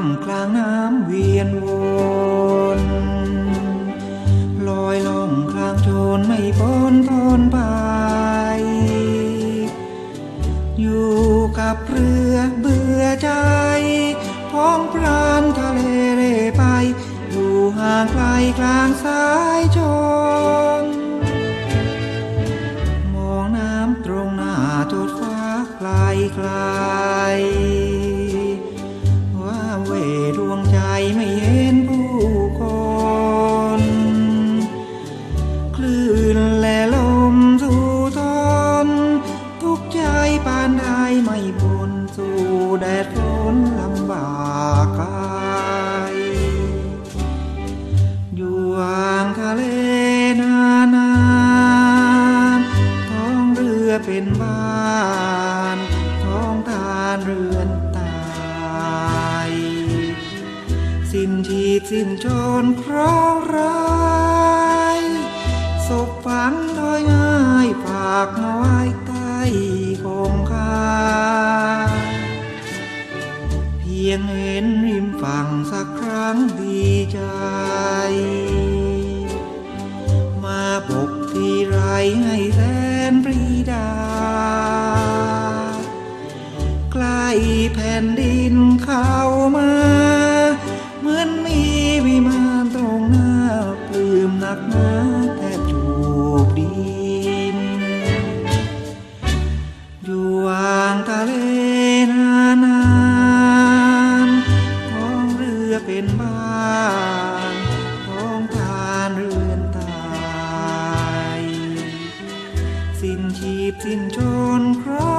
ำกลางน้ำเวียนวนลอยล่องกลางโจรไม่พ้นพ้นไป อยู่กับเรือเบื่อใจพ้องพรานทะเลเร่ไป อยู่ห่างไกลกลางสายชนมองน้ำตรงหน้าจดฟ้าไกลไกล ไม่เห็นผู้คนคลื่นและลมสู่ทนทุกใจปานใดไม่บนสู่แดดฝนลำบากกายอยู่ห่างทะเลนานานๆท้องเรือเป็นบ้านท้องทานเรือน สิ้นชีสิ้นชนเพราะร้ายศพฝังโดยง่ายฝากเอาไว้ใต้คงคาเพียงเห็นริมฝั่งสักครั้งดีใจ แทบจูบดิน อยู่ห่างทะเลนานานท้องเรือเป็นบ้านท้องทานเรือนตาย สิ้นชีพสิ้นชนเพรา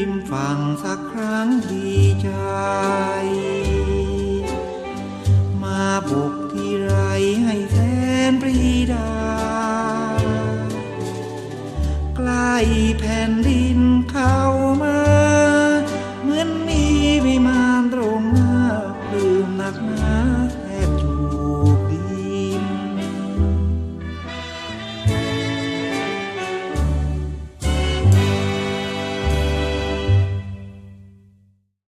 ริมฝั่งสักครั้งดีใจ มาบุกที่ไรให้แสนปรีดา ใกล้แผ่นดินเขา